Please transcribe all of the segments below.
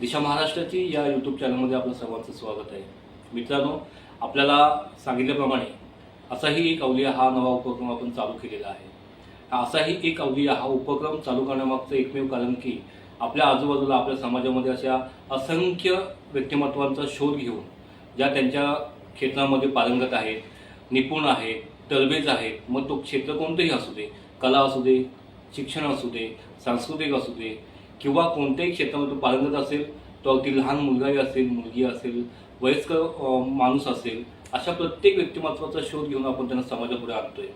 दिशा महाराष्ट्राची या यूट्यूब चॅनलमध्ये आपलं सर्वांचं स्वागत आहे. मित्रांनो आपल्याला सांगितल्याप्रमाणे असाही एक अवलिया हा नवा उपक्रम आपण चालू केलेला आहे. असाही एक अवलिया हा उपक्रम चालू करण्यामागचं एकमेव कारण की आपल्या आजूबाजूला आपल्या समाजामध्ये अशा असंख्य व्यक्तिमत्वांचा शोध घेऊन ज्या त्यांच्या क्षेत्रामध्ये पारंगत आहेत निपुण आहेत तरबेज आहेत मग तो क्षेत्र कोणतंही असू दे कला असू दे शिक्षण असू दे सांस्कृतिक असू दे किंवा कोणत्याही क्षेत्रामध्ये तो पारंगत असेल तो अगदी लहान मुलगाही असेल मुलगी असेल वयस्कर माणूस असेल अशा प्रत्येक व्यक्तिमत्वाचा शोध घेऊन आपण त्यांना समाजापुढे आणतोय.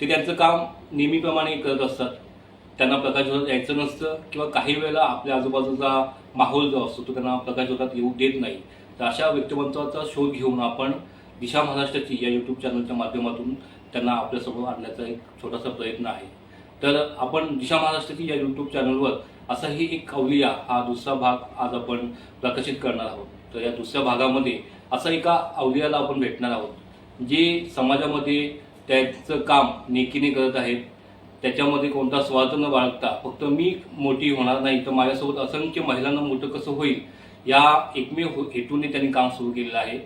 ते त्यांचं काम नेहमीप्रमाणे करत असतात. त्यांना प्रकाशोधात यायचं नसतं किंवा काही वेळेला आपल्या आजूबाजूचा माहोल जो असतो तो त्यांना प्रकाशोधात येऊ देत नाही. तर अशा व्यक्तिमत्वाचा शोध घेऊन आपण दिशा महाराष्ट्राची या यूट्यूब चॅनलच्या माध्यमातून त्यांना आपल्यासमोर आणण्याचा एक छोटासा प्रयत्न आहे. तर आपण दिशा महाराष्ट्राची या यूट्यूब चॅनलवर असाही एक अवलिया हा दुसरा भाग आज आपण प्रकाशित करणार आहोत. तर या दुसऱ्या भागामध्ये असा एका अवलियाला आपण भेटणार आहोत जे समाजामध्ये त्याचं काम नेकीने करत आहेत. त्याच्यामध्ये कोणता स्वार्थ न बाळगता फक्त मी मोठी होणार नाही तर माझ्यासोबत असंख्य महिलांना मोठं कसं होईल या एकमेव हो- हेतूने त्यांनी काम सुरू केलेलं आहे.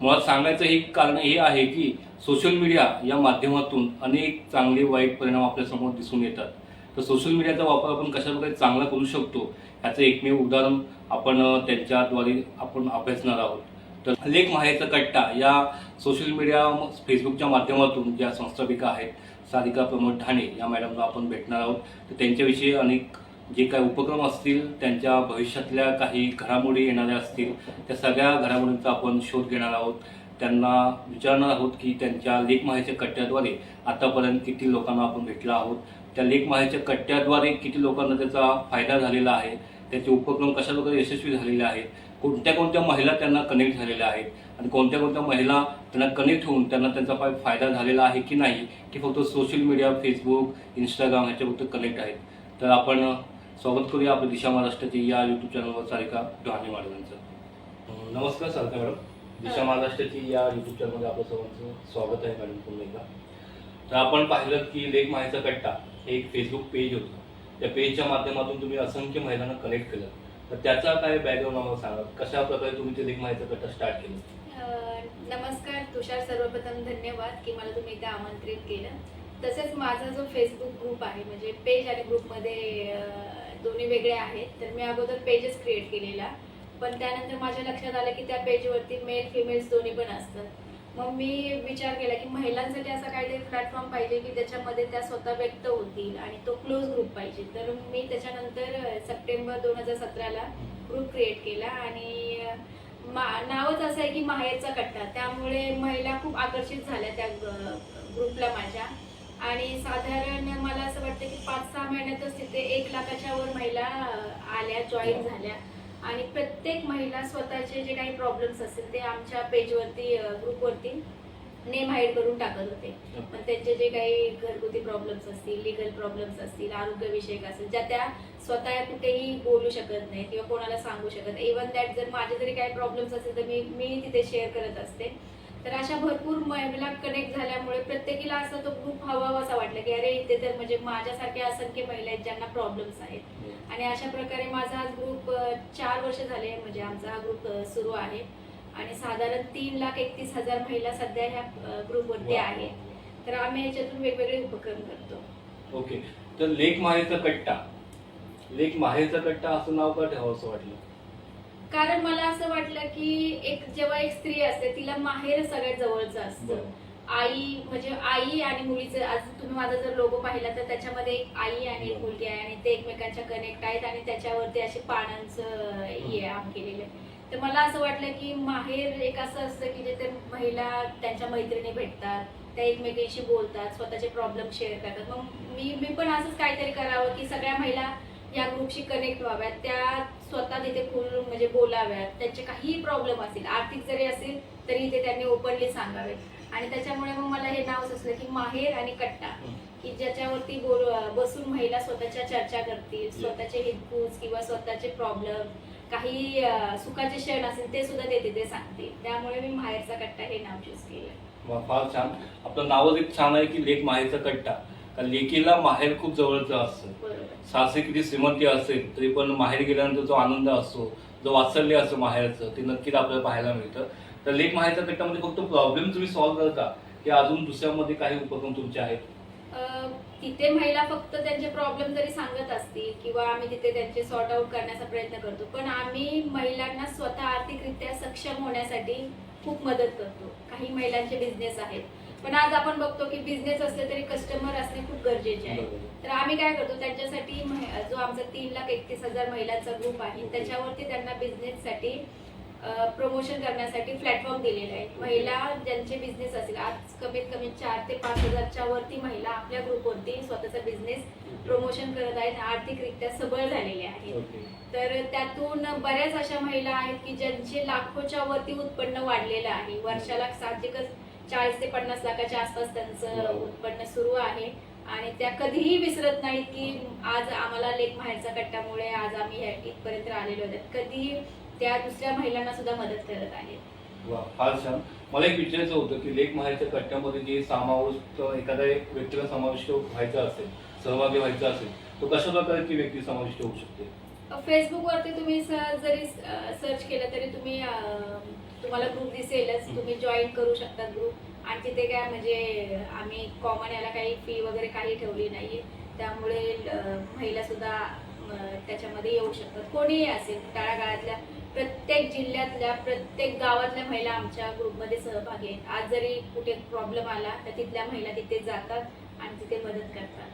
मुळात सांगायचं हे कारण हे आहे की सोशल मीडिया या माध्यमातून अनेक चांगले वाईट परिणाम आपल्यासमोर दिसून येतात. तर सोशल मीडियाचा वापर आपण कशाप्रकारे चांगला करू शकतो ह्याचं एकमेव उदाहरण आपण त्यांच्याद्वारे आपण अभ्यासणार आहोत. तर लेख माहेचा कट्टा या सोशल मीडिया फेसबुकच्या माध्यमातून ज्या संस्थापिका आहेत सारिका प्रमोद ठाणे या मॅडमला आपण भेटणार आहोत. तर त्यांच्याविषयी अनेक जे काही उपक्रम असतील त्यांच्या भविष्यातल्या काही घडामोडी येणाऱ्या असतील त्या सगळ्या घडामोडींचा आपण शोध घेणार आहोत. त्यांना विचारणार आहोत की त्यांच्या लेख माहेच्या कट्ट्याद्वारे आतापर्यंत किती लोकांना आपण भेटला आहोत. त्या लेखमाहेच्या कट्ट्याद्वारे किती लोकांना त्याचा फायदा झालेला आहे त्याचे उपक्रम कशा प्रकारे यशस्वी झालेले आहेत कोणत्या कोणत्या महिला त्यांना कनेक्ट झालेल्या आहेत आणि कोणत्या कोणत्या महिला त्यांना कनेक्ट होऊन त्यांना त्यांचा फाय- फायदा झालेला आहे की नाही की फक्त सोशल मीडिया फेसबुक इंस्टाग्राम ह्याच्या फक्त कनेक्ट आहेत. तर आपण स्वागत करूया आपल्या दिशा महाराष्ट्राची या युट्यूब चॅनलवर सारिका मॅडमांचं अं, नमस्कार सारिका मॅडम. दिशा महाराष्ट्राची या युट्यूब चॅनलमध्ये आपलं सर्वांचं स्वागत आहे मॅडम पुन्हा एकदा. तर आपण पाहिलं की लेख माहिती कट्टा हे एक फेसबुक पेज होतं. त्या पेजच्या माध्यमातून तुम्ही असंख्य महिलांना कनेक्ट केलं. तर त्याचा काय बॅकग्राऊंड आम्हाला सांगा? कशा प्रकारे तुम्ही ते लेख माहिती कट्टा स्टार्ट केलं? नमस्कार तुषार सर्वप्रथम धन्यवाद की मला तुम्ही इथे आमंत्रित केलं. तसेच माझा जो फेसबुक ग्रुप आहे म्हणजे पेज आणि ग्रुपमध्ये दोन्ही वेगळे आहेत तर मी अगोदर पेजच क्रिएट केलेला. पण त्यानंतर माझ्या लक्षात आलं की त्या पेजवरती मेल फिमेल्स दोन्ही पण असतात. मग मी विचार केला की महिलांसाठी असा काहीतरी प्लॅटफॉर्म पाहिजे की त्याच्यामध्ये त्या स्वतः व्यक्त होतील आणि तो क्लोज ग्रुप पाहिजे. तर मी त्याच्यानंतर सप्टेंबर दोन हजार सतराला ग्रुप क्रिएट केला आणि मा- नावच असं आहे की माहेरचा कट्टा. त्यामुळे महिला खूप आकर्षित झाल्या त्या ग- ग्रुपला माझ्या. आणि साधारण मला असं वाटतं की पाच सहा महिन्यातच तिथे एक लाखाच्या वर महिला आल्या जॉईन झाल्या. आणि प्रत्येक महिला स्वतःचे जे काही प्रॉब्लेम्स असतील ते आमच्या पेजवरती ग्रुपवरती नेम हाईड करून टाकत होते. मग त्यांचे जे काही घरगुती प्रॉब्लेम्स असतील लिगल प्रॉब्लेम्स असतील आरोग्यविषयक असतील ज्या त्या स्वतः कुठेही बोलू शकत नाही किंवा कोणाला सांगू शकत नाही. इव्हन दॅट जर माझे जरी काही प्रॉब्लेम्स असतील तर मी मी तिथे शेअर करत असते. तर अशा भरपूर महिला कनेक्ट झाल्यामुळे प्रत्येकीला असा तो ग्रुप हवा असा वाटला की अरे इथे तर म्हणजे माझ्यासारख्या असंख्य महिला आहेत ज्यांना प्रॉब्लेम्स आहेत. आणि अशा प्रकारे माझा हा ग्रुप चार वर्ष झाले म्हणजे आमचा हा ग्रुप सुरू आहे. आणि साधारण तीन लाख एकतीस हजार महिला सध्या ह्या ग्रुपवरती वा. आहेत. तर आम्ही याच्यातून वेगवेगळे उपक्रम करतो. ओके. तर लेख माहेरचा कट्टा. लेख माहेरचा कट्टा असं नाव का ठेवावं असं वाटलं? कारण मला असं वाटलं की एक जेव्हा एक स्त्री असते तिला माहेर सगळ्यात जवळचं असतं. आई म्हणजे आई आणि मुलीचं आज तुम्ही माझा जर लोगो पाहिला तर त्याच्यामध्ये एक आई आणि एक. मुलगी आहे आणि ते एकमेकांच्या कनेक्ट आहेत आणि त्याच्यावरती असे पानांचं हे काम केलेलं आहे तर मला असं वाटलं की माहेर एक असं असतं की जिथे महिला त्यांच्या मैत्रिणी भेटतात त्या एकमेकींशी बोलतात स्वतःचे प्रॉब्लेम शेअर करतात मग मी मी पण असंच काहीतरी करावं की सगळ्या महिला या ग्रुपशी कनेक्ट व्हाव्यात त्या स्वतः तिथे फुल म्हणजे बोलाव्यात त्यांचे काहीही प्रॉब्लेम असतील आर्थिक जरी असेल तरी ते त्यांनी ओपनली सांगावेत आणि त्याच्यामुळे मग मला हे नाव सुचलं की माहेर आणि कट्टा. की ज्याच्यावरती बोल बसून महिला स्वतःच्या चर्चा करतील स्वतःचे हितगुज किंवा स्वतःचे प्रॉब्लेम काही सुखाचे क्षण असतील ते सुद्धा ते तिथे सांगतील. त्यामुळे मी माहेरचा कट्टा हे नाव चूज केलं फार छान. आपलं नावच एक छान आहे की लेख माहेरचा कट्टा. लेकीला माहेर खूप जवळचं असतं. सासरी किती श्रीमंती असेल तरी पण माहेर गेल्यानंतर जो आनंद असतो जो वात्सल्य असतं माहेरचं ते नक्कीच आपल्याला पाहायला मिळतं. तर लेख माहेरच्या कट्ट्यामध्ये फक्त प्रॉब्लेम तुम्ही सॉल्व्ह करता की अजून दुसऱ्यामध्ये काही उपक्रम तुमचे आहेत? तिथे महिला फक्त त्यांचे प्रॉब्लेम जरी सांगत असतील किंवा आम्ही तिथे त्यांचे सॉर्ट आउट करण्याचा प्रयत्न करतो. पण आम्ही महिलांना स्वतः आर्थिकरित्या सक्षम होण्यासाठी खूप मदत करतो. काही महिलांचे बिझनेस आहेत. पण आज आपण बघतो की बिझनेस असले तरी कस्टमर असणे खूप गरजेचे आहे. तर आम्ही काय करतो त्यांच्यासाठी जो आमचा तीन लाख एकतीस हजार महिलांचा ग्रुप आहे त्याच्यावरती त्यांना बिझनेससाठी प्रमोशन करण्यासाठी प्लॅटफॉर्म दिलेले आहेत महिला ज्यांचे बिझनेस असेल आज कमीत कमी चार ते पाच हजारच्या वरती महिला आपल्या ग्रुपवरती स्वतःचा बिझनेस प्रमोशन करत आहेत. आर्थिकरित्या सबळ झालेले आहेत. तर त्यातून बऱ्याच अशा महिला आहेत की ज्यांचे लाखोच्या वरती उत्पन्न वाढलेलं आहे. वर्षाला साहजिकच चाळीस ते पन्नास लाखाच्या आसपास त्यांचं Wow. उत्पन्न सुरू आहे. आणि त्या कधीही विसरत नाहीत की आज आम्हाला लेख माहेरचा कट्ट्यामुळे आज आम्ही इथपर्यंत आलेलो आहोत कधीही त्या दुसऱ्या महिलांना सुद्धा मदत करत आहेत. वा फार छान. मला एक विचारायचं होतं की लेख माहेरच्या कट्ट्यामध्ये जे समाविष्ट एखाद्या व्यक्तीला समाविष्ट व्हायचं असेल सहभागी व्हायचं असेल तो कशा प्रकारची व्यक्ती समाविष्ट होऊ शकते? फेसबुकवरती तुम्ही जरी सर्च केलं तरी तुम्ही तुम्हाला ग्रुप दिसेलच. तुम्ही जॉईन करू शकता ग्रुप आणि तिथे काय म्हणजे आम्ही कॉमन याला काही फी वगैरे काही ठेवली नाहीये. त्यामुळे महिला सुद्धा त्याच्यामध्ये येऊ शकतात. कोणीही असेल तळागाळातल्या प्रत्येक जिल्ह्यातल्या प्रत्येक गावातल्या महिला आमच्या ग्रुपमध्ये सहभागी आहेत. आज जरी कुठे प्रॉब्लेम आला तर तिथल्या महिला तिथे जातात आणि तिथे मदत करतात.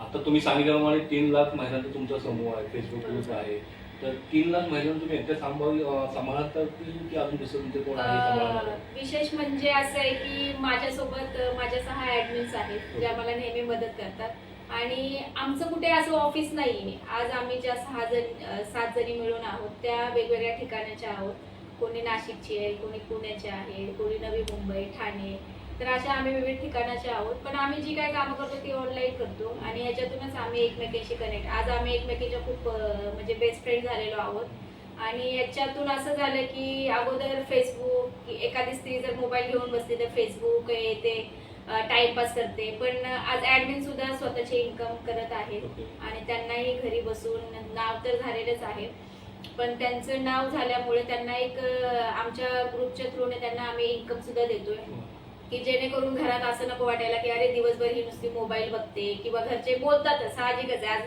आता तुम्ही सांगितल्याप्रमाणे तीन लाख महिलांचा तुमचा समूह आहे. फेसबुक ग्रुप आहे. तर तीन लाख महिलांना तुम्ही एकट्या सांभाळ अं, सांभाळता की की अजून दुसरं तुमचे कोण आहे विशेष म्हणजे असं आहे की माझ्यासोबत माझ्या सहा ऍडमिन्स आहेत ज्या मला नेहमी मदत करतात. आणि आमचं कुठे असं ऑफिस नाही आज आम्ही ज्या सहा जण सात जणी मिळून आहोत त्या वेगवेगळ्या ठिकाणाच्या आहोत. कोणी नाशिकची आहे कोणी पुण्याची आहे कोणी नवी मुंबई ठाणे. तर अशा आम्ही विविध ठिकाणाचे आहोत. पण आम्ही जी काय कामं करतो ती ऑनलाईन करतो आणि ह्याच्यातूनच आम्ही एकमेकींशी कनेक्ट आज आम्ही एकमेकींच्या खूप म्हणजे बेस्ट फ्रेंड झालेलो आहोत. आणि याच्यातून असं झालं की अगोदर फेसबुक एखादी स्त्री जर मोबाईल घेऊन बसली तर फेसबुक हे ते टाइमपास करते. पण आज ऍडमिन सुद्धा स्वतःचे इन्कम करत आहेत ओके. आणि त्यांनाही घरी बसून नाव तर झालेलंच आहे. पण त्यांचं नाव झाल्यामुळे त्यांना एक आमच्या ग्रुपच्या थ्रूने त्यांना आम्ही इन्कम सुद्धा देतोय. की जेणेकरून घरात असं नको वाटायला की अरे दिवसभर ही नुसती मोबाईल बघते किंवा घरचे बोलतातच साहजिकच आज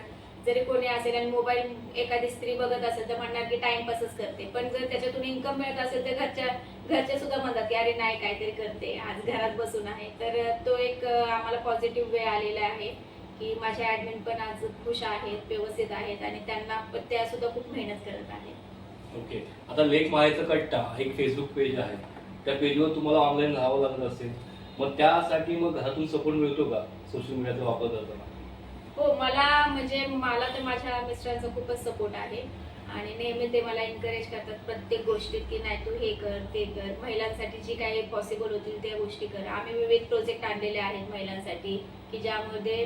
जरी कोणी असेल आणि मोबाईल एखादी स्त्री बघत असेल तर म्हणणार की टाइमपासच करते. पण जर त्याच्यातून इन्कम मिळत असेल तर घरच्या घरचे सुद्धा म्हणतात की अरे नाही काहीतरी करते. आज घरात बसून आहे. तर तो एक आम्हाला पॉझिटिव्ह वे आलेला आहे की माझ्या ऍडमिन पण आज खुश आहेत व्यवस्थित आहेत आणि त्यांना पण त्या सुद्धा खूप मेहनत करत आहेत. ओके आता लेख माळेचा कट्टा एक फेसबुक पेज आहे. त्या पेजवर तुम्हाला ऑनलाईन राहावं लागत असेल. मग त्यासाठी मग घरातून सपोर्ट मिळतो का? सोशल मीडियाचा वापर करताना? हो मला म्हणजे मला तर माझ्या मिस्टरांचा खूपच सपोर्ट आहे. आणि नेहमी ते मला एनकरेज करतात प्रत्येक गोष्टीत की नाही तू हे कर ते कर. महिलांसाठी जी काही पॉसिबल होतील त्या गोष्टी कर. आम्ही विविध प्रोजेक्ट आणलेले आहेत महिलांसाठी की ज्यामध्ये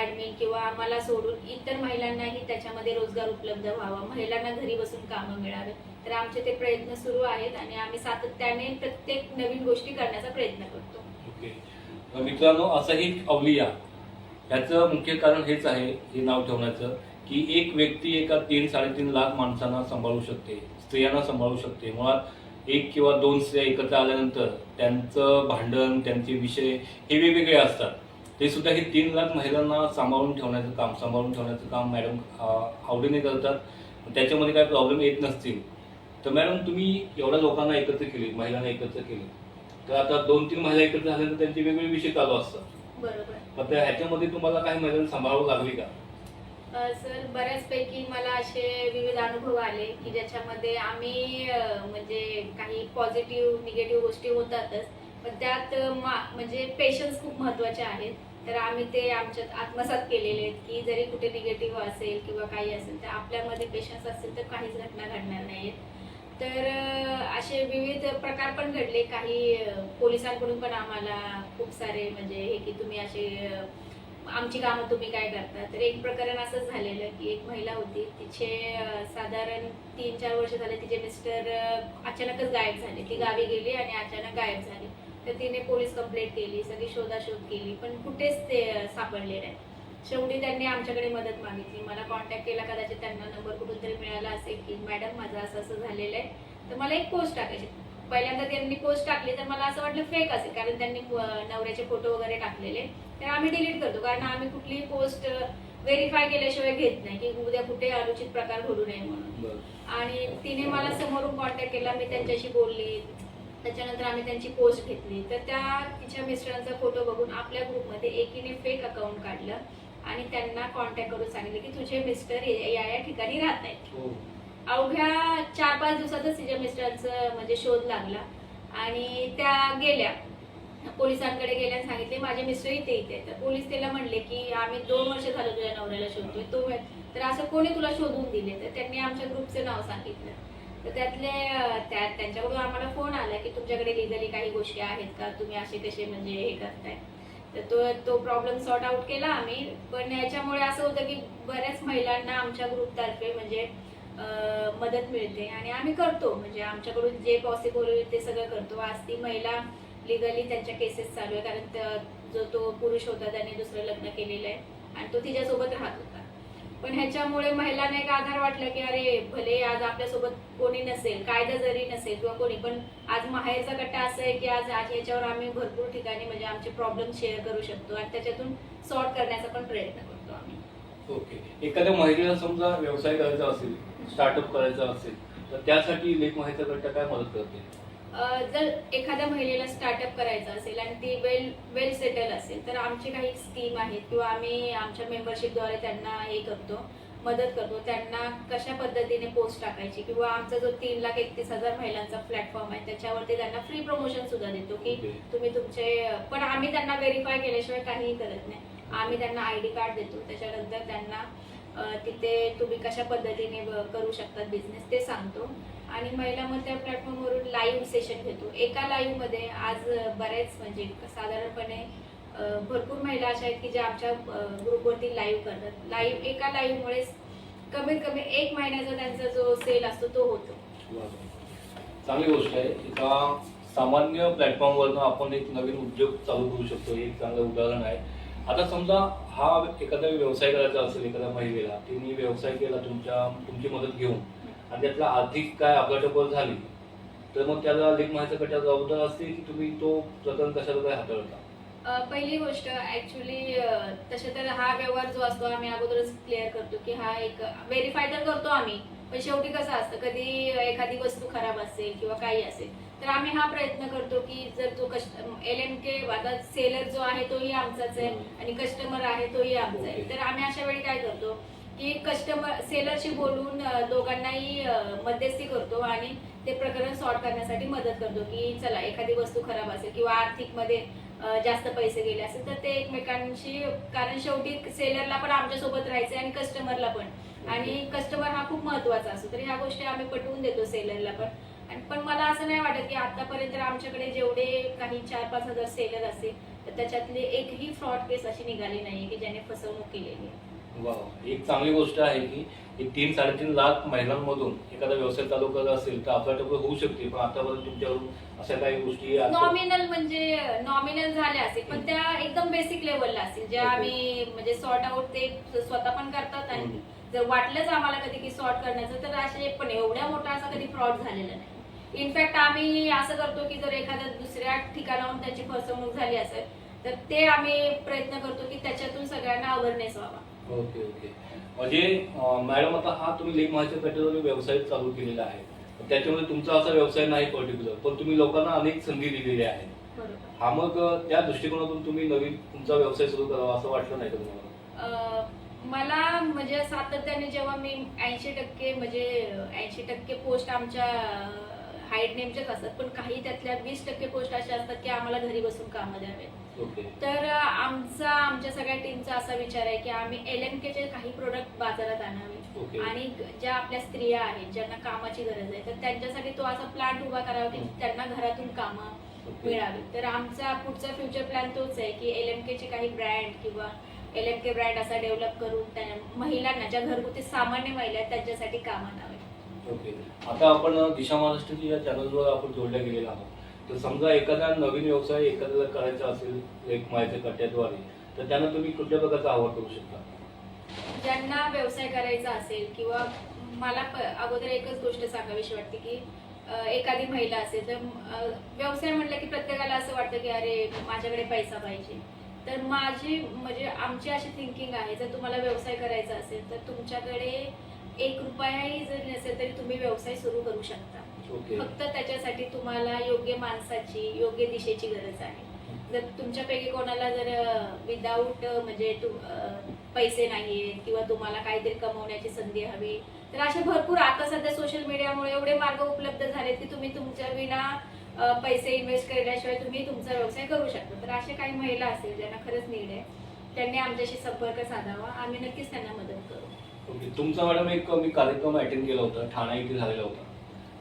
ऍडमिन किंवा आम्हाला सोडून इतर महिलांनाही त्याच्यामध्ये रोजगार उपलब्ध व्हावा. महिलांना घरी बसून कामं मिळावे. तर आमचे ते प्रयत्न सुरू आहेत आणि आम्ही सातत्याने प्रत्येक नवीन गोष्टी करण्याचा प्रयत्न करतो. मित्रांनो असं मित्रांनो असंही अवलिया. ह्याचं मुख्य कारण हेच आहे हे नाव ठेवण्याचं की एक व्यक्ती एका तीन साडेतीन लाख माणसांना सांभाळू शकते स्त्रियांना सांभाळू शकते. मुळात एक किंवा दोन स्त्रिया एकत्र आल्यानंतर त्यांचं भांडण त्यांचे विषय हे वेगवेगळे असतात. ते सुद्धा हे तीन लाख महिलांना सांभाळून ठेवण्याचं काम सांभाळून ठेवण्याचं काम मॅडम आवडीने करतात. त्याच्यामध्ये काय प्रॉब्लेम येत नसतील. तर मॅडम तुम्ही एवढ्या लोकांना एकत्र केले महिलांना एकत्र केले. तर आता दोन तीन महिला एकत्र झाल्यानंतर त्यांचे वेगवेगळे विषय चालू असतात. बरोबर. पण त्या ह्याच्यामध्ये तुम्हाला काही महिलांना सांभाळावं लागली का? सर बऱ्याचपैकी मला असे विविध अनुभव आले की ज्याच्यामध्ये आम्ही म्हणजे काही पॉझिटिव्ह निगेटिव्ह गोष्टी होतातच पण त्यात म्हणजे पेशन्स खूप महत्त्वाचे आहेत. तर आम्ही ते आमच्यात आत्मसात केलेले आहेत की जरी कुठे निगेटिव्ह असेल किंवा काही असेल तर आपल्यामध्ये पेशन्स असेल तर काहीच घटना घडणार नाहीत तर असे विविध प्रकार पण घडले. काही पोलिसांकडून पण आम्हाला खूप सारे म्हणजे हे की तुम्ही असे आमची कामं तुम्ही काय करता? तर एक प्रकरण असंच झालेलं की एक महिला होती. तिचे साधारण तीन चार वर्ष झाले तिचे मिस्टर अचानकच गायब झाले. ती गावी गेली आणि अचानक गायब झाली. तर तिने पोलीस कंप्लेंट केली सगळी शोधाशोध केली पण कुठेच ते सापडले नाही. शेवटी त्यांनी आमच्याकडे मदत मागितली. मला कॉन्टॅक्ट केला कदाचित त्यांना नंबर कुठून तरी मिळाला असेल की मॅडम माझं असं असं झालेलं आहे. तर मला एक पोस्ट टाकायची. पहिल्यांदा त्यांनी पोस्ट टाकली तर मला असं वाटलं फेक असेल कारण त्यांनी नवऱ्याचे फोटो वगैरे टाकलेले. तर आम्ही डिलीट करतो कारण आम्ही कुठलीही पोस्ट व्हेरीफाय केल्याशिवाय घेत नाही की उद्या कुठे अनुचित प्रकार घडू नये म्हणून. आणि तिने मला समोरून कॉन्टॅक्ट केला मी त्यांच्याशी बोलली. त्याच्यानंतर आम्ही त्यांची पोस्ट घेतली. तर त्या तिच्या मिस्टरांचा फोटो बघून आपल्या ग्रुपमध्ये एकीने फेक अकाउंट काढलं. आणि त्यांना कॉन्टॅक्ट करून सांगितलं की तुझे मिस्टर या या ठिकाणी राहत आहेत. हो. अवघ्या चार पाच दिवसातच तिच्या मिस्टरांचं म्हणजे शोध लागला. आणि त्या गेल्या. पोलिसांकडे गेल्या आणि सांगितले माझे मिस्टर इथे इथे. तर पोलीस त्याला म्हणले की आम्ही दोन वर्ष झालं तुझ्या नवऱ्याला शोधतोय. तो तर असं कोणी तुला शोधून दिले? तर त्यांनी आमच्या ग्रुपचं नाव सांगितलं. तर त्यातले त्या त्यांच्याकडून आम्हाला फोन आला की तुमच्याकडे लिगली काही गोष्टी आहेत का? तुम्ही असे कसे म्हणजे हे करताय. तर तो तो प्रॉब्लेम सॉर्ट आउट केला आम्ही. पण याच्यामुळे असं होतं की बऱ्याच महिलांना आमच्या ग्रुपतर्फे म्हणजे मदत मिळते. आणि आम्ही करतो. म्हणजे आमच्याकडून जे पॉसिबल होईल ते सगळं करतो. आज ती महिला लिगली त्यांच्या केसेस चालू आहे. कारण जो तो पुरुष होता त्याने दुसरं लग्न केलेलं आहे. आणि तो तिच्यासोबत राहत होता. पण ह्याच्यामुळे महिलांना एक आधार वाटला की अरे भले आज आपल्यासोबत कोणी नसेल कायदा जरी नसेल किंवा कोणी पण आज माहेरचा कट्टा असं आहे की आज आज ह्याच्यावर आम्ही भरपूर ठिकाणी म्हणजे आमचे प्रॉब्लेम शेअर करू शकतो आणि त्याच्यातून सॉर्ट करण्याचा पण प्रयत्न करतो आम्ही. ओके. एखाद्या महिलेला समजा व्यवसाय करायचा असेल स्टार्टअप करायचा असेल तर त्यासाठी लेख माहिती कट्टा काय मदत करते? जर एखाद्या महिलेला स्टार्टअप करायचं असेल आणि ती वेल वेल सेटल असेल तर आमचे काही स्कीम आहेत किंवा आम्ही आमच्या मेंबरशिपद्वारे त्यांना हे करतो मदत करतो. त्यांना कशा पद्धतीने पोस्ट टाकायची किंवा आमचा जो तीन लाख एकतीस हजार महिलांचा प्लॅटफॉर्म आहे त्याच्यावरती त्यांना फ्री प्रमोशन सुद्धा देतो की. तुम्ही तुमचे पण आम्ही त्यांना व्हेरीफाय केल्याशिवाय काहीही करत नाही. आम्ही त्यांना आय डी कार्ड देतो. त्याच्यानंतर त्यांना तिथे तुम्ही कशा पद्धतीने करू शकतात बिझनेस ते सांगतो. आणि महिला मग त्या प्लॅटफॉर्मवरून लाईव्ह सेशन घेतो. एका लाईव्हमध्ये आज बरेच म्हणजे साधारणपणे भरपूर महिला अशा आहेत की ज्या आमच्या ग्रुपवरती लाईव्ह करतात. लाईव्ह एका लाईव्हमुळे कमीत कमी एक महिन्याचा त्यांचा जो सेल असतो तो होतो. चांगली गोष्ट आहे. एका सामान्य प्लॅटफॉर्मवरनं आपण एक नवीन उद्योग चालू करू शकतो. हे एक चांगलं उदाहरण आहे. आता समजा हा एखादा व्यवसाय करायचा असेल एखाद्या महिलेला तिने व्यवसाय केला तुमच्या तुमची मदत घेऊन. आणि त्यातला आर्थिक काय अपघातपड झाली तर मग त्याला लेख माहिती गटात जबाबदार असते की तुम्ही तो प्रकरण कशा प्रकारे हाताळता पहिली गोष्ट ऍक्च्युली तसे तर हा व्यवहार जो असतो आम्ही अगोदरच क्लिअर करतो की हा एक व्हेरीफाय तर करतो आम्ही पण शेवटी कसं असतं कधी एखादी वस्तू खराब असेल किंवा काही असेल तर आम्ही हा प्रयत्न करतो की जर तो कस्ट एल एम के आता सेलर जो आहे तोही आमचाच आहे आणि कस्टमर आहे तोही आमचा आहे. तर आम्ही अशा वेळी काय करतो की कस्टमर सेलरशी बोलून दोघांनाही मध्यस्थी करतो आणि ते प्रकरण सॉर्ट करण्यासाठी मदत करतो की चला एखादी वस्तू खराब असेल किंवा आर्थिकमध्ये जास्त पैसे गेले असेल तर ते एकमेकांशी कारण शेवटी सेलरला पण आमच्यासोबत राहायचे आणि कस्टमरला पण. आणि कस्टमर हा खूप महत्त्वाचा असतो. तर ह्या गोष्टी आम्ही पटवून देतो सेलरला पण. आणि पण मला असं नाही वाटत की आतापर्यंत आमच्याकडे जेवढे काही चार पाच हजार सेलर असेल तर त्याच्यातली एकही फ्रॉड केस अशी निघाली नाहीये की ज्याने फसवणूक केलेली आहे. वा एक चांगली गोष्ट आहे की एक तीन साडेतीन लाख महिलांमधून एखादा व्यवसाय चालू करत असेल तर आपला टप्पा होऊ शकते पण आतापर्यंत तुमच्याकडून अशा काही गोष्टी नॉमिनल म्हणजे नॉमिनल झाल्या असतील पण त्या एकदम बेसिक लेवलला असतील ज्या Okay. आम्ही म्हणजे सॉर्ट आउट ते स्वतः पण करतात आणि. जर वाटलंच आम्हाला कधी की सॉर्ट करण्याचं तर असे पण एवढ्या मोठा असा कधी फ्रॉड झालेला नाही इनफॅक्ट आम्ही असं करतो की जर एखाद्या दुसऱ्या ठिकाणाहून त्याची फसवणूक झाली असेल तर ते आम्ही प्रयत्न करतो की त्याच्यातून सगळ्यांना अवेअरनेस व्हावा ओके ओके. म्हणजे मॅडम आता हा तुम्ही लेख माहिती कॅटेगरी व्यवसाय चालू केलेला आहे. त्याच्यामध्ये तुमचा असा व्यवसाय नाही पर्टिक्युलर पण तुम्ही लोकांना अनेक संधी दिलेल्या आहेत. बरोबर. हा मग त्या दृष्टिकोनातून तुम्ही नवीन तुमचा व्यवसाय सुरू करावा असं वाटलं नाही का तुम्हाला? मला म्हणजे सातत्याने जेव्हा मी ऐंशी टक्के म्हणजे ऐंशी टक्के पोस्ट आमच्या हाईड नेमच्याच असतात पण काही त्यातल्या वीस टक्के पोस्ट अशा असतात की आम्हाला घरी बसून कामं द्यावेत ओके. तर आमचा आमच्या सगळ्या टीमचा असा विचार आहे की आम्ही एल एम केचे काही प्रोडक्ट बाजारात आणावे. आणि ज्या आपल्या स्त्रिया आहेत ज्यांना कामाची गरज आहे तर त्यांच्यासाठी तो असा प्लांट उभा करावा की. त्यांना घरातून कामं मिळावी. तर आमचा पुढचा फ्युचर प्लॅन तोच आहे की एल एम केचे काही ब्रँड किंवा एल एम के ब्रँड असा डेव्हलप करून त्या महिलांना ज्या घरगुती सामान्य महिला आहेत त्यांच्यासाठी काम आणावे. ओके. आता आपण दिशा महाराष्ट्राच्या या चॅनलवर आपण जोडल्या गेलेला आहोत. तर समजा एखादा नवीन व्यवसाय एखाद्याला करायचा असेल एक माहिती कट्ट्याद्वारे तर त्यांना तुम्ही कुठल्या प्रकारचा आव्हान करू शकता? ज्यांना व्यवसाय करायचा असेल किंवा मला अगोदर एकच गोष्ट सांगावीशी वाटते की एखादी महिला असेल तर व्यवसाय म्हटलं की प्रत्येकाला असं वाटतं की अरे माझ्याकडे पैसा पाहिजे. तर माझी म्हणजे आमची अशी थिंकिंग आहे जर तुम्हाला व्यवसाय करायचा असेल तर तुमच्याकडे एक रुपयाही जरी नसेल तरी तुम्ही व्यवसाय सुरू करू शकता. ओके. फक्त त्याच्यासाठी तुम्हाला योग्य माणसाची योग्य दिशेची गरज आहे. जर तुमच्यापैकी कोणाला जर विदाऊट म्हणजे तु अं, पैसे नाहीये किंवा तुम्हाला काहीतरी कमवण्याची संधी हवी तर असे भरपूर आता सध्या सोशल मीडियामुळे एवढे मार्ग उपलब्ध झालेत की तुम्ही तुमच्या विना अं, पैसे इन्व्हेस्ट केल्याशिवाय तुम्ही तुमचा व्यवसाय करू शकता. तर असे काही महिला असतील ज्यांना खरंच नीड आहे त्यांनी आमच्याशी संपर्क साधावा. आम्ही नक्कीच त्यांना मदत करू. ओके तुमचा मॅडम एक मी कार्यक्रम अटेंड केला होता ठाणा इथे झालेला होता.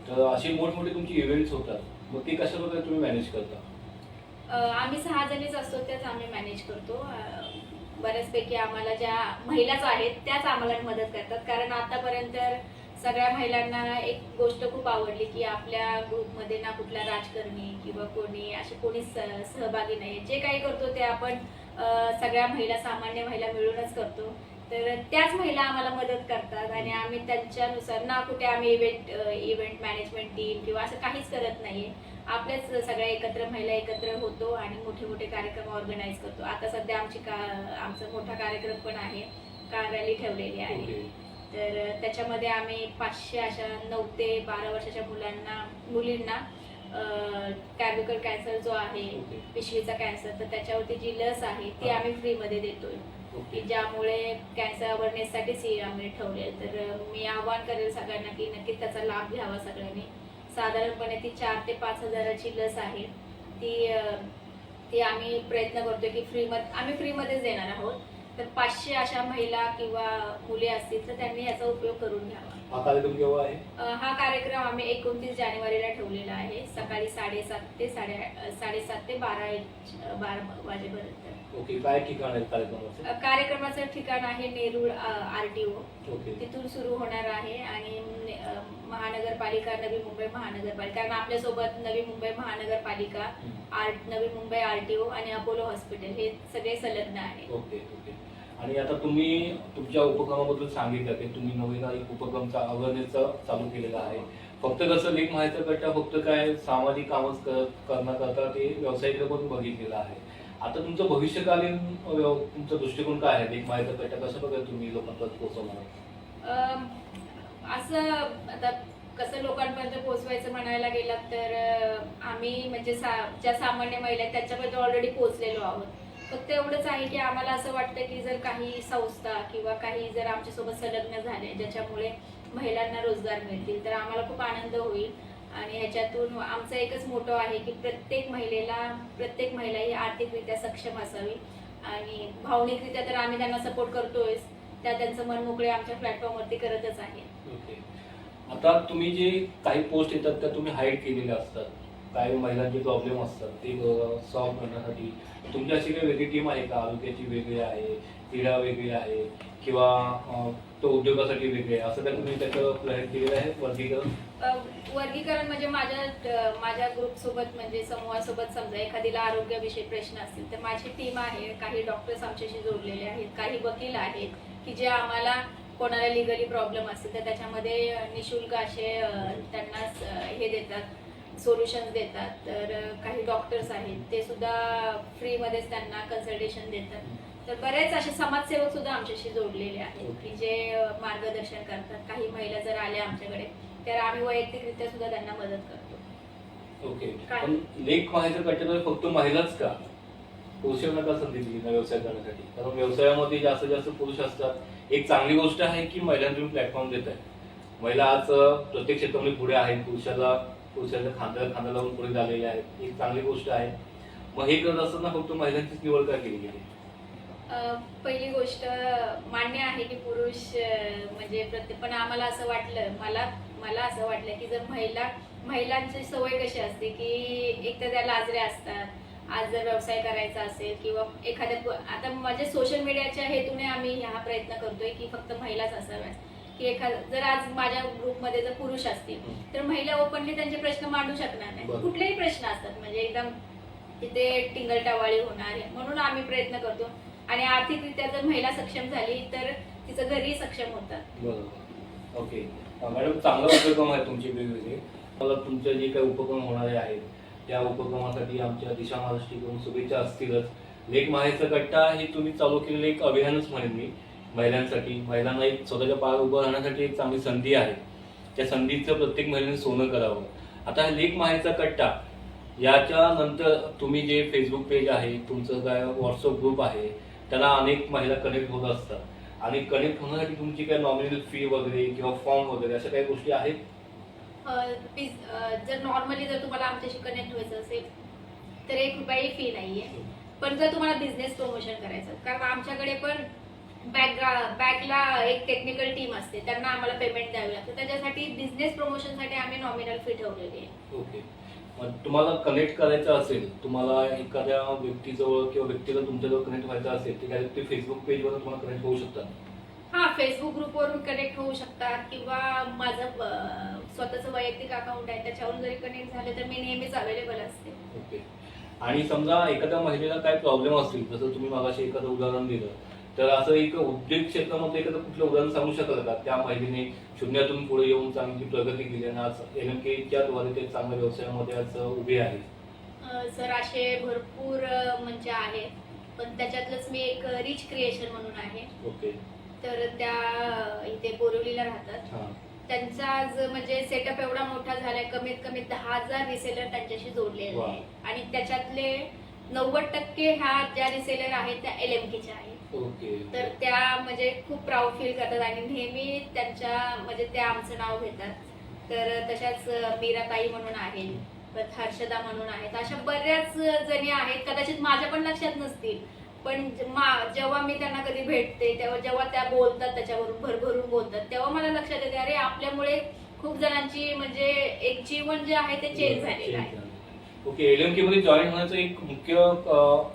तर असे मोठमोठे तुमचे इव्हेंट्स होतात. मग ते कशा प्रकारे तुम्ही मॅनेज करता? आम्ही सहा जणीच असतो त्याच आम्ही मॅनेज करतो. अं, बऱ्याचपैकी आम्हाला ज्या महिलाच आहेत त्याच आम्हाला मदत करतात. कारण आतापर्यंत सगळ्या महिलांना एक गोष्ट खूप आवडली की आपल्या ग्रुपमध्ये ना कुठला राजकारणी किंवा कोणी असे कोणी स- सहभागी नाही जे काही करतो ते आपण सगळ्या महिला सामान्य महिला मिळूनच करतो. तर त्याच महिला आम्हाला मदत करतात आणि आम्ही त्यांच्यानुसार ना कुठे आम्ही इव्हेंट इव्हेंट मॅनेजमेंट टीम किंवा असं काहीच करत नाहीये. आपल्याच सगळ्या एकत्र महिला एकत्र होतो आणि मोठे मोठे कार्यक्रम ऑर्गनाईज करतो. आता सध्या आमची का आमचा मोठा कार्यक्रम पण आहे कार रॅली ठेवलेली आहे. तर त्याच्यामध्ये आम्ही पाचशे अशा नऊ ते बारा वर्षाच्या मुलांना मुलींना कॅर्बिकल कॅन्सर जो आहे पिशवीचा कॅन्सर तर त्याच्यावरती जी लस आहे ती आम्ही फ्रीमध्ये देतोय. की ओके. ज्यामुळे कॅन्सर अवेअरनेससाठीच ही आम्ही ठेवले. तर मी आवाहन करेल सगळ्यांना की नक्कीच त्याचा लाभ घ्यावा सगळ्यांनी. साधारणपणे ती चार ते पाच हजाराची लस आहे. ती ती आम्ही प्रयत्न करतोय की फ्रीमध्ये आम्ही फ्रीमध्येच देणार आहोत. तर पाचशे अशा महिला किंवा मुली असतील तर त्यांनी याचा उपयोग करून घ्यावा. हा कार्यक्रम केव्हा आहे? हा कार्यक्रम आम्ही एकोणतीस जानेवारीला ठेवलेला आहे. सकाळी साडेसात ते साडे साडेसात ते बारा बारा वाजेपर्यंत. ओके काय ठिकाण आहे कार्यक्रमाचं? अ, कार्यक्रमाचं ठिकाण आहे Nerul R T O okay. तिथून सुरू होणार आहे आणि ने- अ, महानगरपालिका नवी मुंबई महानगरपालिका. कारण आपल्यासोबत नवी मुंबई महानगरपालिका R Navi Mumbai R T ओ आणि अपोलो हॉस्पिटल हे सगळे संलग्न आहे ओके ओके. आणि आता तुम्ही तुमच्या उपक्रमाबद्दल सांगितलं की तुम्ही नवीन एक उपक्रमचा अवेअरनेसचा चालू केलेला आहे. फक्त कसं लेख माहिती गटा फक्त काय सामाजिक कामच क- करण्याकरता ते व्यावसायिक पण बघितलेलं आहे. आता तुमचं भविष्यकालीन तुमचा दृष्टिकोन काय आहे? एक माहिती गटा कसं बघा तुम्ही? लोकांपर्यंत पोहोचवणार अम, असं आता कसं लोकांपर्यंत पोहोचवायचं म्हणायला गेलात तर आम्ही म्हणजे सा- ज्या सामान्य महिला आहेत त्यांच्यापर्यंत ऑलरेडी पोहोचलेलो आहोत. फक्त एवढंच आहे की आम्हाला असं वाटतं की जर काही संस्था किंवा काही जर आमच्यासोबत संलग्न झाले ज्याच्यामुळे महिलांना रोजगार मिळतील तर आम्हाला खूप आनंद होईल. आणि ह्याच्यातून आमचं एकच मोठं आहे की प्रत्येक महिलेला प्रत्येक महिला ही आर्थिकरित्या सक्षम असावी. आणि भावनिकरित्या तर आम्ही त्यांना सपोर्ट करतोय त्या त्यांचं मन मोकळे आमच्या प्लॅटफॉर्मवरती करतच आहे. आता तुम्ही जे काही पोस्ट येतात त्या तुम्ही हाईड केलेल्या असतात. काही महिलांचे प्रॉब्लेम असतात ते सॉल्व्ह करण्यासाठी. तुमची अशी काही वेगळी टीम आहे का? आरोग्याची वेगळी आहे क्रीडा वेगळी आहे किंवा तो उद्योगासाठी वेगळी आहे? असं काय तुम्ही त्याचं प्लॅन केलेलं आहे वर्गीकरण? वर्गीकरण म्हणजे माझ्या माझ्या ग्रुप सोबत म्हणजे समूहासोबत समजा एखादीला आरोग्याविषयी प्रश्न असतील तर माझी टीम आहे. काही डॉक्टर्स आमच्याशी जोडलेले आहेत. काही वकील आहेत की जे आम्हाला कोणाला लिगली प्रॉब्लेम असतील तर त्याच्यामध्ये निशुल्क असे त्यांना हे देतात सोल्युशन्स देतात. तर काही डॉक्टर्स आहेत. ते सुद्धा फ्रीमध्येच त्यांना कन्सल्टेशन देतात. तर बरेच असे समाजसेवक सुद्धा आमच्याशी जोडलेले आहेत की जे मार्गदर्शन करतात. काही महिला जर आल्या आमच्याकडे तर आम्ही वैयक्तिकरित्या सुद्धा त्यांना मदत करतो. ओके. काय? पण लेख माहिती कट्ट्याद्वारे फक्त महिलाच का? पुरुषांना का संधी दिली नाही व्यवसाय करण्यासाठी. कारण व्यवसायामध्ये जास्तीत जास्त पुरुष असतात. एक चांगली गोष्ट आहे की महिलांना तुम्ही प्लॅटफॉर्म देत आहे महिला आज अं, प्रत्येक क्षेत्रामध्ये पुढे आहेत. पुरुषाला पुरुषाच्या खांद्याला खांदा लावून पुढे झालेले आहेत. एक चांगली गोष्ट आहे. मग हे करत असताना फक्त महिलांचीच निवड का केली गेली? अ, पहिली गोष्ट मान्य आहे की पुरुष अ, म्हणजे प्रत्येक पण आम्हाला असं वाटलं मला मला असं वाटलं की जर महिला महिलांची सवय कशी असते की एक तर त्या लाजऱ्या असतात आज जर व्यवसाय करायचा असेल किंवा एखाद्या आता माझ्या सोशल मीडियाच्या हेतूने आम्ही हा प्रयत्न करतोय की फक्त महिलाच असाव्यात. की एखाद जर आज माझ्या ग्रुपमध्ये जर पुरुष असतील तर महिला ओपनली त्यांचे प्रश्न मांडू शकणार नाही. कुठलेही प्रश्न असतात म्हणजे एकदम तिथे टिंगलटावाळी होणार आहे म्हणून आम्ही प्रयत्न करतो. आणि आर्थिकरित्या जर महिला सक्षम झाली तर तिचं घरही सक्षम होतं बरोबर. ओके. मॅडम चांगला उपक्रम आहे तुमचे वेगवेगळे मला तुमचे जे काही उपक्रम होणारे आहेत त्या उपक्रमासाठी आमच्या दिशा महाराष्ट्रीकडून शुभेच्छा असतीलच. लेख माहेचा कट्टा हे तुम्ही चालू केलेलं एक अभियानच म्हणेन मी महिलांसाठी. महिलांना एक स्वतःच्या पायावर उभं राहण्यासाठी एक चांगली संधी आहे. त्या संधीचं प्रत्येक महिलेने सोनं करावं. आता लेख माहेचा कट्टा याच्या नंतर तुम्ही जे फेसबुक पेज आहे तुमचं काय व्हॉट्सअप ग्रुप आहे त्याला अनेक महिला कनेक्ट होत असतात. आणि कनेक्ट होण्यासाठी तुमची काय नॉमिनल फी वगैरे किंवा फॉर्म वगैरे अशा काही गोष्टी आहेत? जर नॉर्मली जर तुम्हाला आमच्याशी कनेक्ट व्हायचं असेल तर एक रुपयाही फी नाहीये. पण जर तुम्हाला बिझनेस प्रमोशन करायचं कारण आमच्याकडे पण बॅक बॅकला एक टेक्निकल टीम असते त्यांना आम्हाला पेमेंट द्यावी लागते. त्याच्यासाठी बिझनेस प्रमोशनसाठी आम्ही नॉमिनल फी ठेवलेली आहे. ओके तुम्हाला कनेक्ट करायचं असेल तुम्हाला एखाद्या व्यक्तीजवळ किंवा व्यक्तीला तुमच्याजवळ कनेक्ट व्हायचं असेल तर ते फेसबुक पेजवर तुम्हाला कनेक्ट होऊ शकतात. हा फेसबुक ग्रुपवरून कनेक्ट होऊ शकतात किंवा माझं स्वतःचं वैयक्तिक अकाउंट आहे त्याच्यावरून जरी कनेक्ट झाले तर मी नेहमीच अवेलेबल असते. ओके. आणि समजा एखाद्या महिलेला काय प्रॉब्लेम असतील जसं तुम्ही मागाशी एखादं उदाहरण दिलं तर असं एक उद्योग क्षेत्रामध्ये एखादं कुठलं उदाहरण सांगू शकाल का? त्या महिलेने शून्यातून पुढे येऊन चांगली प्रगती केली आणि आज एन एम केच्या द्वारे ते चांगल्या व्यवसायामध्ये आज उभे आहे. सर असे भरपूर म्हणजे आहेत. पण त्याच्यातलंच मी एक रिच क्रिएशन म्हणून आहे. ओके. तर त्या इथे बोरिवलीला राहतात. हां. त्यांचा आज म्हणजे सेटअप एवढा मोठा झालाय कमीत कमी दहा हजार रिसेलर त्यांच्याशी जोडलेले वा. आहेत. आणि त्याच्यातले नव्वद टक्के ह्या ज्या रिसेलर आहेत त्या एल एम केच्या आहेत. ओके. तर त्या म्हणजे खूप प्राऊड फील करतात आणि नेहमी त्यांच्या म्हणजे त्या आमचं नाव घेतात. तर तशाच मीराताई म्हणून आहेत परत हर्षदा म्हणून आहेत. अशा बऱ्याच जणी आहेत. कदाचित माझ्या पण लक्षात नसतील. पण जेव्हा मी त्यांना कधी भेटते तेव्हा जेव्हा त्या बोलतात त्याच्यावरून भरभरून बोलतात तेव्हा मला लक्षात येते अरे आपल्यामुळे खूप जणांची म्हणजे एक जीवन जे आहे ते चेंज झालेलं आहे. ओके एल एम के मध्ये जॉईन होण्याचा एक मुख्य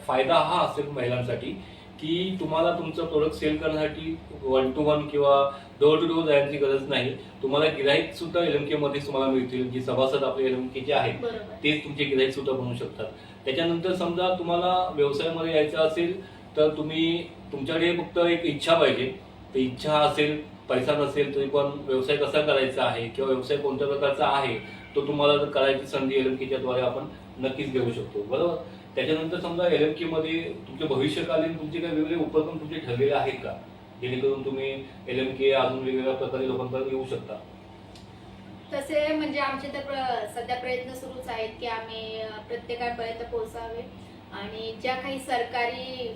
फायदा हा असेल महिलांसाठी. की तुम्हाला तुमचं प्रोडक्ट सेल करण्यासाठी वन टू वन किंवा डोर टू डोर जायची गरज नाही. तुम्हाला गिराईक सुद्धा एल एम के मध्ये तुम्हाला मिळतील जी सभासद आपले एल एम के जे आहेत तेच तुमचे गिराईक सुद्धा बनू शकतात. त्याच्यानंतर समजा तुम्हाला व्यवसायामध्ये यायचं असेल तर तुम्ही तुमच्याकडे फक्त एक इच्छा पाहिजे. तर इच्छा असेल पैसा नसेल तरी पण व्यवसाय कसा करायचा आहे किंवा व्यवसाय कोणत्या प्रकारचा आहे तो तुम्हाला जर करायची संधी एल एम केच्या द्वारे आपण नक्कीच घेऊ शकतो. बरोबर? त्याच्यानंतर समजा एल एम के मध्ये तुमचे भविष्यकालीन तुमचे काही वेगळे उपक्रम तुमचे ठरलेले आहेत का? जेणेकरून तुम्ही एल एम के अजून वेगवेगळ्या प्रकारे लोकांपर्यंत येऊ शकता? तसे म्हणजे आमचे तर सध्या प्रयत्न सुरूच आहेत की आम्ही प्रत्येकापर्यंत पोहोचावे. आणि ज्या काही सरकारी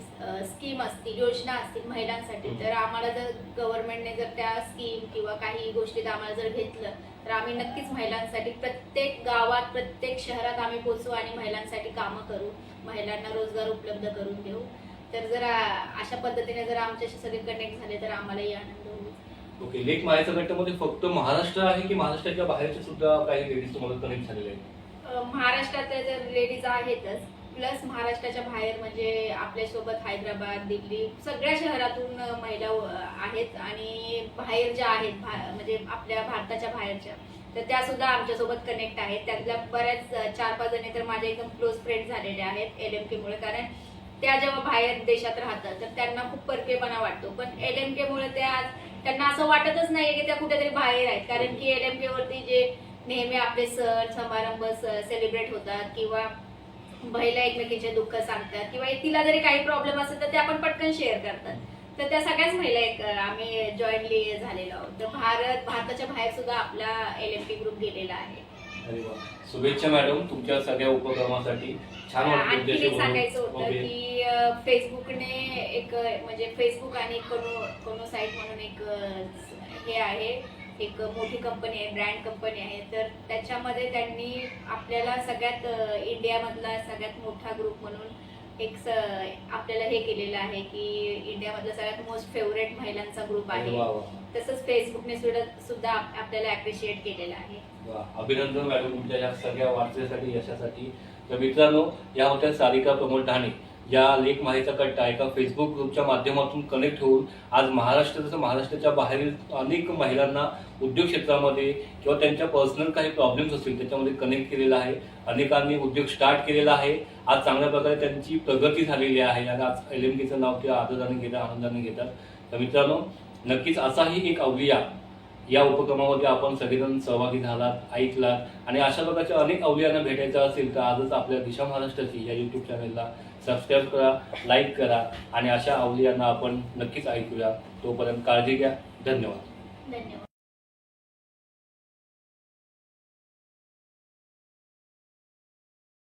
स्कीम असतील योजना असतील महिलांसाठी. तर आम्हाला जर गव्हर्नमेंटने जर त्या स्कीम किंवा काही गोष्टीत आम्हाला जर घेतलं तर आम्ही नक्कीच महिलांसाठी प्रत्येक गावात प्रत्येक शहरात आम्ही पोचू आणि महिलांसाठी कामं करू. महिलांना रोजगार उपलब्ध करून देऊ. तर जर अशा पद्धतीने जर आमच्याशी सगळे कनेक्ट झाले तर आम्हालाही आनंद होईल. ओके लेख गटामध्ये फक्त महाराष्ट्र आहे की महाराष्ट्राच्या बाहेरचे सुद्धा काही लेडीज तुम्हाला कनेक्ट झालेले आहेत? महाराष्ट्रात तर लेडीज आहेतच प्लस महाराष्ट्राच्या बाहेर म्हणजे आपल्यासोबत हैदराबाद दिल्ली सगळ्या शहरातून महिला आहेत आणि बाहेर ज्या आहेत भा- म्हणजे आपल्या भारताच्या बाहेरच्या तर त्या सुद्धा आमच्यासोबत कनेक्ट आहेत. त्यातल्या बऱ्याच चार पाच जणी तर माझ्या एकदम क्लोज फ्रेंड झालेले आहेत एल एम केमुळे कारण त्या जेव्हा बाहेर देशात राहतात तर त्यांना खूप परकेपणा वाटतो. पण एल एम केमुळे त्या त्यांना असं वाटतच नाही की त्या कुठेतरी बाहेर आहेत. कारण की एल एम केवरती जे नेहमी आपले सण समारंभ सेलिब्रेट होतात किंवा महिला एकमेकींचे दुःख सांगतात किंवा तिला जरी काही प्रॉब्लेम असेल तर ते आपण पटकन शेअर करतात. तर त्या सगळ्याच महिला एक आम्ही जॉईंटली झालेलो आहोत. तर भारत भारताच्या बाहेर सुद्धा आपला एल एम पी ग्रुप गेलेला आहे. अरे वा. शुभेच्छा मॅडम तुमच्या सगळ्या उपक्रमासाठी. छान आणखी तुमच्याशी एक बोलून. सांगायचं होतं ओके. की अं, फेसबुकने एक अं, म्हणजे फेसबुक आणि कोनो कोनो साईट म्हणून एक अं, हे आहे. एक मोठी कंपनी आहे ब्रँड कंपनी आहे. तर त्याच्यामध्ये त्यांनी आपल्याला सगळ्यात इंडियामधला सगळ्यात मोठा ग्रुप म्हणून एक स- आपल्याला हे केलेलं आहे की इंडियामधला सगळ्यात मोस्ट फेवरेट महिलांचा ग्रुप आहे. तसंच फेसबुकने सुद्धा सुद्धा आप- आपल्याला अप्रिशिएट केलेलं आहे. अभिनंदन मॅडम तुमच्या या सगळ्या वाटचालीसाठी यशासाठी. तर मित्रांनो या होत्या सारिका प्रमोद ढाणे. या लेख माहितीचा कट्टा एका फेसबुक ग्रुपच्या माध्यमातून कनेक्ट होऊन आज महाराष्ट्र जसं महाराष्ट्राच्या बाहेरील अनेक महिलांना उद्योग क्षेत्रामध्ये किंवा त्यांच्या पर्सनल काही प्रॉब्लेम्स असतील त्याच्यामध्ये कनेक्ट केलेला आहे. अनेकांनी उद्योग स्टार्ट केलेला आहे. आज चांगल्या प्रकारे त्यांची प्रगती झालेली आहे. आणि आज एल एम केचं नाव ते आदराने घेतात आनंदाने घेतात. तर मित्रांनो नक्कीच असाही एक अवलिया या उपक्रमामध्ये आपण सगळेजण सहभागी झालात ऐकलात. आणि अशा प्रकारच्या अनेक अवलियांना भेटायचं असेल तर आजच आपल्या दिशा महाराष्ट्राची या यूट्यूब चॅनलला सबस्क्राईब करा लाईक करा आणि अशा अवलियांना आपण नक्कीच ऐकूया. तोपर्यंत काळजी घ्या. धन्यवाद. धन्यवाद.